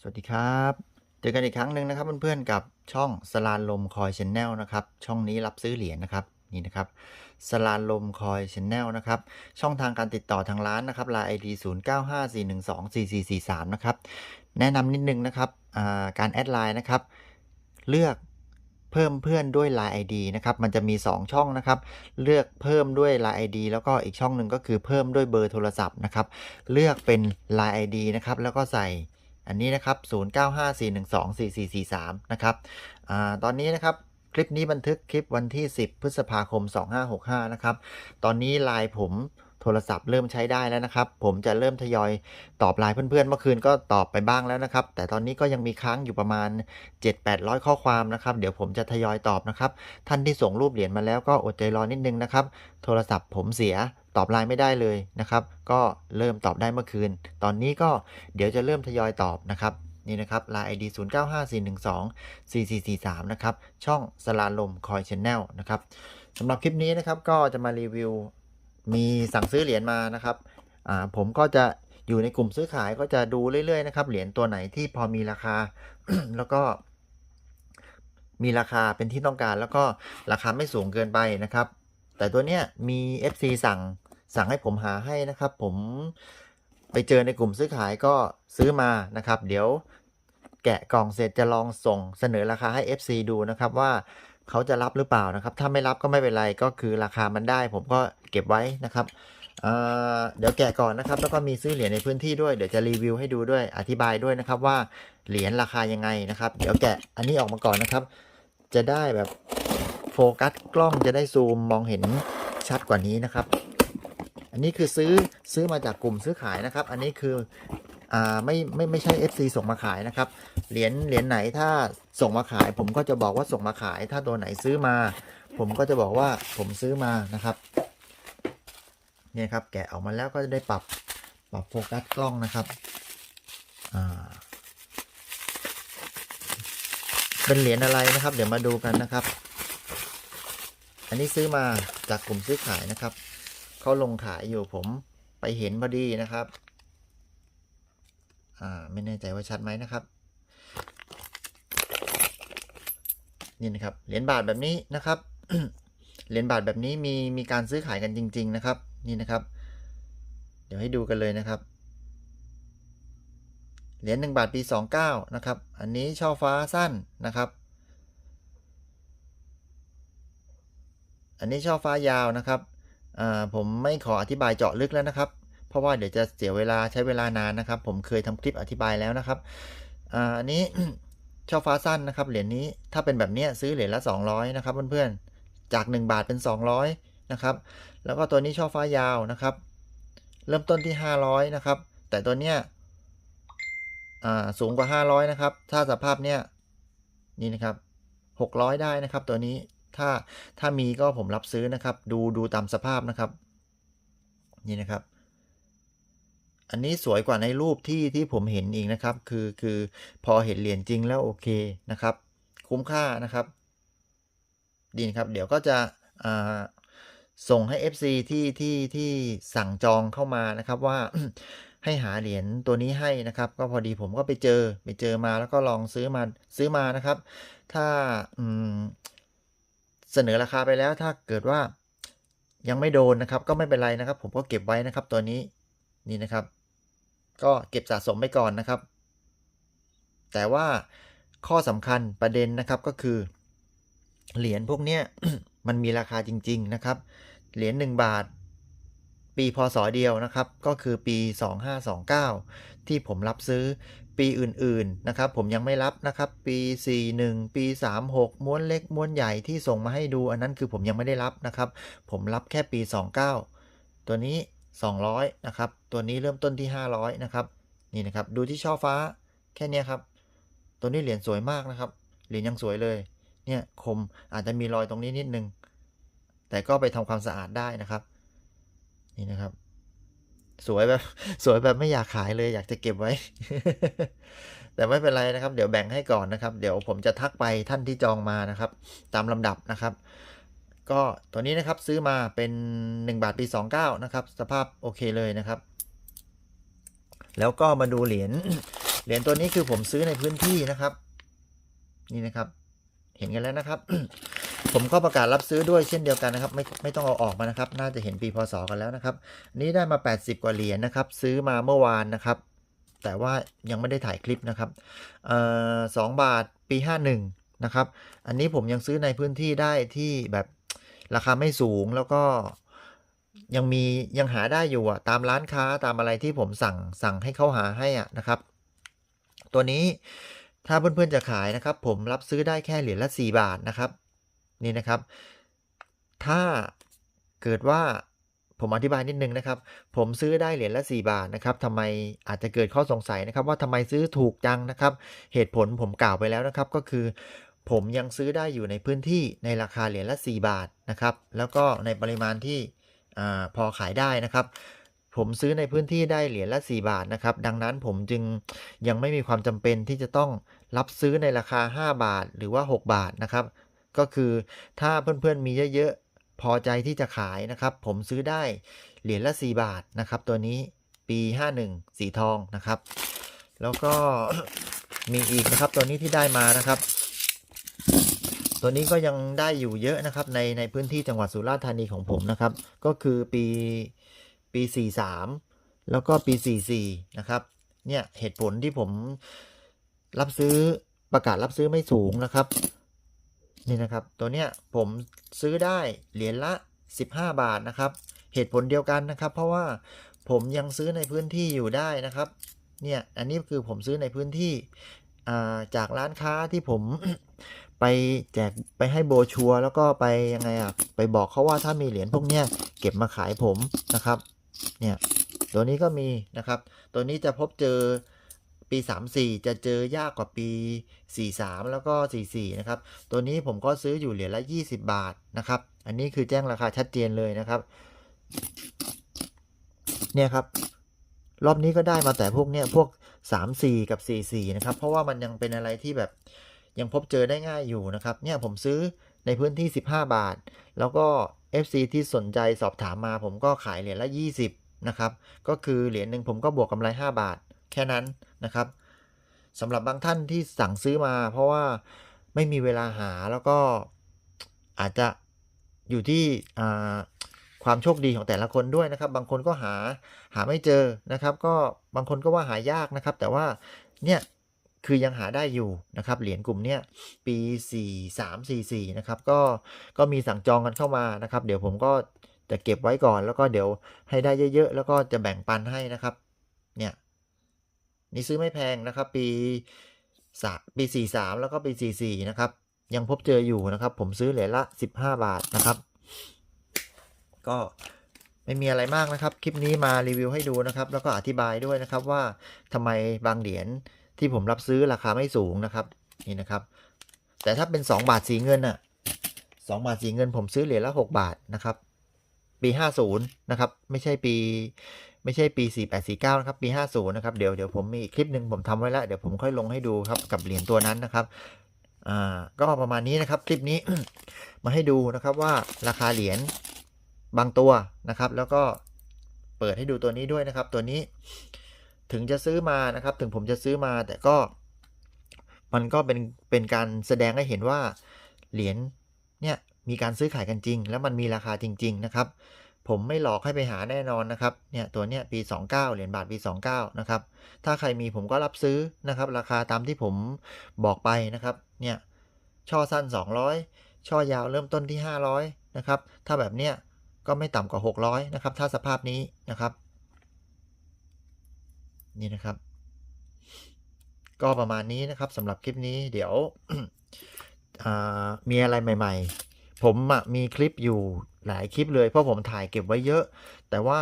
สวัสดีครับ เจอกันอีกครั้งหนึ่งนะครับเพื่อนๆกับช่องสลานลมคอยชแนลนะครับ ช่องนี้รับซื้อเหรียญนะครับนี่นะครับสลานลมคอยชแนลนะครับ ช่องทางการติดต่อทางร้านนะครับลาย ID 0 9 5 4 1 2 4 4 4 3นะครับ แนะนำนิดนึงนะครับการแอดไลน์นะครับ เลือกเพิ่มเพื่อนด้วย Line ID นะครับ มันจะมี 2 ช่องนะครับ เลือกเพิ่มด้วย Line ID แล้วก็อีกช่องหนึ่งก็คือเพิ่มด้วยเบอร์โทรศัพท์นะครับ เลือกเป็น Line ID นะครับ แล้วก็ใส่ อันนี้นะครับ 0954124443 นะครับอตอนนี้นะครับ คลิปนี้บันทึกคลิปวันที่ 10 พฤษภาคม 2565 นะครับ ตอนนี้ไลน์ผม ทรศัพท์เริ่มใช้ได้แล้วนะครับ ผมจะเริ่มทยอยตอบไลน์เพื่อนๆ เมื่อคืนก็ตอบไปบ้างแล้วนะครับ แต่ตอนนี้ก็ยังมีค้างอยู่ประมาณ 7-800 ข้อความนะครับ เดี๋ยวผมจะทยอยตอบนะครับ ท่านที่ส่งรูปเหรียญมาแล้วก็อดใจรอนิดนึงนะครับ โทรศัพท์ผมเสียตอบไลน์ไม่ได้เลยนะครับ ก็เริ่มตอบได้เมื่อคืน ตอนนี้ก็เดี๋ยวจะเริ่มทยอยตอบนะครับนี่นะครับ Line ID 0954124443 นะครับ ช่องสลาลมคอยชแนลนะครับสำหรับคลิปนี้นะครับก็จะมารีวิว มีสั่งซื้อเหรียญมานะครับผมก็จะอยู่ในกลุ่มซื้อขายก็จะดูเรื่อยๆนะครับเหรียญตัวไหนที่พอมีราคา แล้วก็มีราคาเป็นที่ต้องการแล้วก็ราคาไม่สูงเกินไปนะครับ แต่ตัวเนี้ยมี FC สั่งสั่งให้ผมหาให้นะครับ ผมไปเจอในกลุ่มซื้อขายก็ซื้อมานะครับ เดี๋ยวแกะกล่องเสร็จจะลองส่งเสนอราคาให้ FC ดูนะครับว่า เขาจะรับหรือเปล่านะครับ ถ้าไม่รับก็ไม่เป็นไรก็คือราคามันได้ ผมก็เก็บไว้นะครับเเดี๋ยวแกะก่อนนะครับ แล้วก็มีซื้อเหรียญในพื้นที่ด้วย เดี๋ยวจะรีวิวให้ดูด้วย อธิบายด้วยนะครับว่าเหรียญราคายังไงนะครับ เดี๋ยวแกะอันนี้ออกมาก่อนนะครับ จะได้แบบโฟกัสกล้องจะได้ซูมมองเห็นชัดกว่านี้นะครับ อันนี้คือซื้อซื้อมาจากกลุ่มซื้อขายนะครับ อันนี้คือ อ่าไม่ไม่ไม่ใช่ FC ส่งมาขายนะครับเหรียญเหรียญไหนถ้าส่งมาขาย ผมก็จะบอกว่าส่งมาขาย ถ้าตัวไหนซื้อมา ผมก็จะบอกว่าผมซื้อมานะครับเนี่ยครับแกะออกมาแล้วก็จะได้ปรับปรับโฟกัสกล้องนะครับอ่าเป็นเหรียญอะไรนะครับ เดี๋ยวมาดูกันนะครับ อันนี้ซื้อมาจากกลุ่มซื้อขายนะครับเขาลงขายอยู่ผมไปเห็นพอดีนะครับ อ่าไม่แน่ใจว่าชัดไหมนะครับ นี่นะครับเหรียญบาทแบบนี้นะครับเหรียญบาทแบบนี้มีมีการซื้อขายกันจริง ๆ นะครับ นี่นะครับ เดี๋ยวให้ดูกันเลยนะครับเหรียญหนึ่งบาทปี 29 นะครับ อันนี้ช่อฟ้าสั้นนะครับ อันนี้ช่อฟ้ายาวนะครับ ผมไม่ขออธิบายเจาะลึกแล้วนะครับ ราะว่าเดี๋ยวจะเสียเวลาใช้เวลานานนะครับ ผมเคยทำคลิปอธิบายแล้วนะครับอันนี้ช่อฟ้าสั้นนะครับเหรียญนี้ถ้าเป็นแบบนี้ซื้อเหรียญละ 200นะครับเพื่อนๆจาก 1 บาทเป็น 200นะครับแล้วก็ตัวนี้ช่อฟ้ายาวนะครับ เริ่มต้นที่ 500นะครับแต่ตัวเนี้ยสูงกว่า 500นะครับถ้าสภาพเนี้ยนี่นะครับ 600 ได้นะครับ ตัวนี้ถ้าถ้ามีก็ผมรับซื้อนะครับ ดูดูตามสภาพนะครับ นี่นะครับ อันนี้สวยกว่าในรูปที่ที่ผมเห็นอีกนะครับ คือคือพอเห็นเหรียญจริงแล้วโอเคนะครับ คุ้มค่านะครับ ดีนะครับ เดี๋ยวก็จะส่งให้ FC ที่ที่ที่สั่งจองเข้ามานะครับว่าให้หาเหรียญตัวนี้ให้นะครับ ก็พอดีผมก็ไปเจอไปเจอมาแล้วก็ลองซื้อมาซื้อมานะครับ ถ้าเสนอราคาไปแล้วถ้าเกิดว่ายังไม่โดนนะครับ ก็ไม่เป็นไรนะครับ ผมก็เก็บไว้นะครับตัวนี้ นี่นะครับ ก็เก็บสะสมไปก่อนนะครับ แต่ว่าข้อสำคัญประเด็นนะครับก็คือ เหรียญพวกนี้มันมีราคาจริง ๆนะครับ เหรียญ1บาท ปีพศเดียวนะครับ ก็คือปี 2529 ที่ผมรับซื้อปีอื่นๆนะครับ ผมยังไม่รับนะครับ ปี 41 ปี 36 ม้วนเล็กม้วนใหญ่ที่ส่งมาให้ดู อันนั้นคือผมยังไม่ได้รับนะครับ ผมรับแค่ปี 29 ตัวนี้ 200นะครับ ตัวนี้เริ่มต้นที่ 500นะครับนี่นะครับดูที่ช่อฟ้าแค่เนี้ยครับ ตัวนี้เหรียญสวยมากนะครับ เหรียญยังสวยเลย เนี่ยคมอาจจะมีรอยตรงนี้นิดนึง แต่ก็ไปทำความสะอาดได้นะครับ นี่นะครับ สวยแบบสวยแบบไม่อยากขายเลย อยากจะเก็บไว้ แต่ไม่เป็นไรนะครับ เดี๋ยวแบ่งให้ก่อนนะครับ เดี๋ยวผมจะทักไปท่านที่จองมานะครับ ตามลำดับนะครับ ก็ตัวนี้นะครับซื้อมาเป็น 1 บาทปี 29 นะครับ สภาพโอเคเลยนะครับ แล้วก็มาดูเหรียญเหรียญตัวนี้คือผมซื้อในพื้นที่นะครับ นี่นะครับ เห็นกันแล้วนะครับ ผมก็ประกาศรับซื้อด้วยเช่นเดียวกันนะครับ ไม่ไม่ต้องเอาออกมานะครับ น่าจะเห็นปีพศกันแล้วนะครับนี้ได้มา 80 กว่าเหรียญนะครับ ซื้อมาเมื่อวานนะครับ แต่ว่ายังไม่ได้ถ่ายคลิปนะครับสองบาทปี 51นะครับ อันนี้ผมยังซื้อในพื้นที่ได้ที่แบบ ราคาไม่สูงแล้วก็ยังมียังหาได้อยู่อะตามร้านค้าตามอะไรที่ผมสั่งสั่งให้เขาหาให้อะนะครับ ตัวนี้ถ้าเพื่อนๆจะขายนะครับ ผมรับซื้อได้แค่เหรียญละ 4 บาทนะครับ นี่นะครับ ถ้าเกิดว่าผมอธิบายนิดนึงนะครับ ผมซื้อได้เหรียญละ 4 บาทนะครับทำไมอาจจะเกิดข้อสงสัยนะครับ ว่าทำไมซื้อถูกจังนะครับ เหตุผลผมกล่าวไปแล้วนะครับ ก็คือ ผมยังซื้อได้อยู่ในพื้นที่ในราคาเหรียญละ 4 บาทนะครับ แล้วก็ในปริมาณที่อพอขายได้นะครับ ผมซื้อในพื้นที่ได้เหรียญละ 4 บาทนะครับ ดังนั้นผมจึงยังไม่มีความจำเป็นที่จะต้องรับซื้อในราคา 5 บาทหรือว่า 6 บาทนะครับ ก็คือถ้าเพื่อนๆมีเยอะๆพอใจที่จะขายนะครับ ผมซื้อได้เหรียญละ 4 บาทนะครับ ตัวนี้ปี 51 สีทองนะครับ แล้วก็มีอีกนะครับตัวนี้ที่ได้มานะครับ ตัวนี้ก็ยังได้อยู่เยอะนะครับ ในในพื้นที่จังหวัดสุราษฎร์ธานีของผมนะครับ ก็คือปีปี 43 แล้วก็ปี 44 นะครับ เนี่ยเหตุผลที่ผมรับซื้อประกาศรับซื้อไม่สูงนะครับ นี่นะครับ ตัวเนี้ยผมซื้อได้เหรียญละ 15 บาทนะครับ เหตุผลเดียวกันนะครับ เพราะว่าผมยังซื้อในพื้นที่อยู่ได้นะครับ เนี่ยอันนี้คือผมซื้อในพื้นที่จากร้านค้าที่ผม ไปแจกไปให้โบชัวแล้วก็ไปยังไงอะไปบอกเขาว่าถ้ามีเหรียญพวกเนี้ยเก็บมาขายผมนะครับเนี่ยตัวนี้ก็มีนะครับ ตัวนี้จะพบเจอปี 34 จะเจอยากกว่าปี 43 แล้วก็ 44 นะครับ ตัวนี้ผมก็ซื้ออยู่เหรียญละ 20 บาทนะครับ อันนี้คือแจ้งราคาชัดเจนเลยนะครับ เนี่ยครับ รอบนี้ก็ได้มาแต่พวกเนี้ยพวก 34 กับ 44 นะครับ เพราะว่ามันยังเป็นอะไรที่แบบ ยังพบเจอได้ง่ายอยู่นะครับ เนี่ยผมซื้อในพื้นที่ 15 บาท แล้วก็ FC ที่สนใจสอบถามมา ผมก็ขายเหรียญละ 20 นะครับ ก็คือเหรียญหนึ่งผมก็บวกกำไร 5 บาท แค่นั้นนะครับสำหรับบางท่านที่สั่งซื้อมา เพราะว่าไม่มีเวลาหาแล้วก็อาจจะอยู่ที่ความโชคดีของแต่ละคนด้วยนะครับ บางคนก็หาหาไม่เจอนะครับ ก็บางคนก็ว่าหายากนะครับ แต่ว่าเนี่ย คือยังหาได้อยู่นะครับเหรียญกลุ่มเนี้ยปี 4 3 4 4นะครับก็ก็มีสั่งจองกันเข้ามานะครับ เดี๋ยวผมก็จะเก็บไว้ก่อน แล้วก็เดี๋ยวให้ได้เยอะๆ แล้วก็จะแบ่งปันให้นะครับเนี่ยนี่ซื้อไม่แพงนะครับปีสปี 43 แล้วก็ปี 44 นะครับ ยังพบเจออยู่นะครับ ผมซื้อเหรียญละ 15 บาทนะครับ ก็ไม่มีอะไรมากนะครับ คลิปนี้มารีวิวให้ดูนะครับ แล้วก็อธิบายด้วยนะครับว่าทำไมบางเหรียญ ที่ผมรับซื้อราคาไม่สูงนะครับนี่นะครับ แต่ถ้าเป็น 2 บาทสีเงินอะ2บาทสีเงินผมซื้อเหรียญละ 6 บาทนะครับปี50นะครับไม่ใช่ปี ไม่ใช่ปี 4849นะครับปี50นะครับเดี๋ยวเดี๋ยวผมมีคลิปหนึ่งผมทำไว้แล้วเดี๋ยวผมค่อยลงให้ดูครับกับเหรียญตัวนั้นนะครับอ่าก็ประมาณนี้นะครับคลิปนี้มาให้ดูนะครับว่าราคาเหรียญบางตัวนะครับ แล้วก็เปิดให้ดูตัวนี้ด้วยนะครับ ตัวนี้ ถึงจะซื้อมานะครับ ถึงผมจะซื้อมาแต่ก็มันก็เป็นเป็นการแสดงให้เห็นว่าเหรียญเนี่ยมีการซื้อขายกันจริง แล้วมันมีราคาจริง ๆ นะครับ ผมไม่หลอกให้ไปหาแน่นอนนะครับเนี่ยตัวเนี้ยปี 29 เหรียญบาทปี 29 นะครับ ถ้าใครมีผมก็รับซื้อนะครับ ราคาตามที่ผมบอกไปนะครับเนี่ยช่อสั้น 200 ช่อยาวเริ่มต้นที่ 500 นะครับ ถ้าแบบเนี้ยก็ไม่ต่ำกว่า 600 นะครับ ถ้าสภาพนี้นะครับ นี่นะครับ ก็ประมาณนี้นะครับสำหรับคลิปนี้เดี๋ยวมีอะไรใหม่ ๆ ผมมีคลิปอยู่หลายคลิปเลยเพราะผมถ่ายเก็บไว้เยอะ แต่ว่า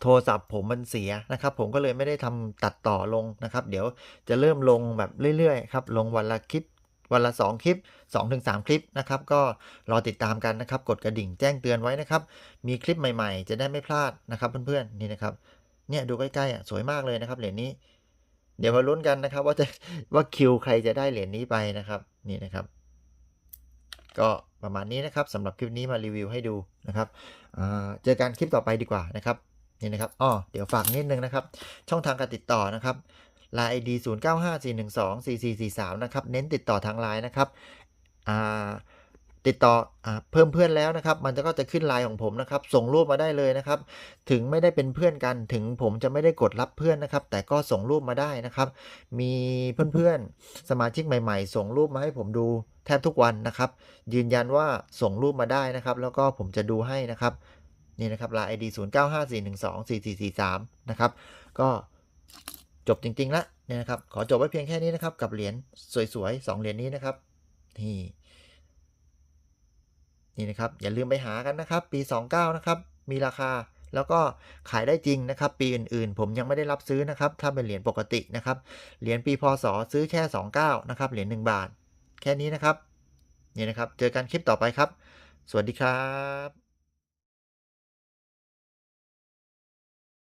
โทรศัพท์ผมมันเสียนะครับ ผมก็เลยไม่ได้ทำตัดต่อลงนะครับ เดี๋ยวจะเริ่มลงแบบเรื่อยๆครับลงวันละคลิปวันละ 2 คลิป 2-3 คลิปนะครับ ก็รอติดตามกันนะครับ กดกระดิ่งแจ้งเตือนไว้นะครับ มีคลิปใหม่ๆ จะได้ไม่พลาดนะครับเพื่อนๆนี่นะครับ เนี่ยดูใกล้ๆอะสวยมากเลยนะครับเหรียญนี้ เดี๋ยวมาลุ้นกันนะครับ ว่าจะว่าคิวใครจะได้เหรียญนี้ไปนะครับนี่นะครับ ก็ประมาณนี้นะครับสำหรับคลิปนี้มารีวิวให้ดูนะครับเจอกันคลิปต่อไปดีกว่านะครับนี่นะครับอ้อเดี๋ยวฝากนิดนึงนะครับ ช่องทางการติดต่อนะครับ Line ID 0954124443 นะครับ เน้นติดต่อทาง LINE นะครับอ่า ติดต่ออเพิ่มเพื่อนแล้วนะครับ มันจะก็จะขึ้น LINE ของผมนะครับ ส่งรูปมาได้เลยนะครับ ถึงไม่ได้เป็นเพื่อนกัน ถึงผมจะไม่ได้กดรับเพื่อนนะครับ แต่ก็ส่งรูปมาได้นะครับ มีเพื่อนๆ สมาชิกใหม่ ๆ ส่งรูปมาให้ผมดูแทบทุกวันนะครับ ยืนยันว่าส่งรูปมาได้นะครับ แล้วก็ผมจะดูให้นะครับ นี่นะครับ Line ID 0954124443 นะครับ ก็จบจริงๆแล้วเนี่ยนะครับ ขอจบไว้เพียงแค่นี้นะครับ กับเหรียญสวยๆ2เหรียญนี้นะครับ นี่ นี่นะครับอย่าลืมไปหากันนะครับ ปี 29 นะครับ มีราคาแล้วก็ขายได้จริงนะครับ ปีอื่นๆ ผมยังไม่ได้รับซื้อนะครับ ถ้าเป็นเหรียญปกตินะครับ เหรียญปีพศซื้อแค่ 29 นะครับ เหรียญ1บาท แค่นี้นะครับ นี่นะครับ เจอกันคลิปต่อไปครับ สวัสดีครับ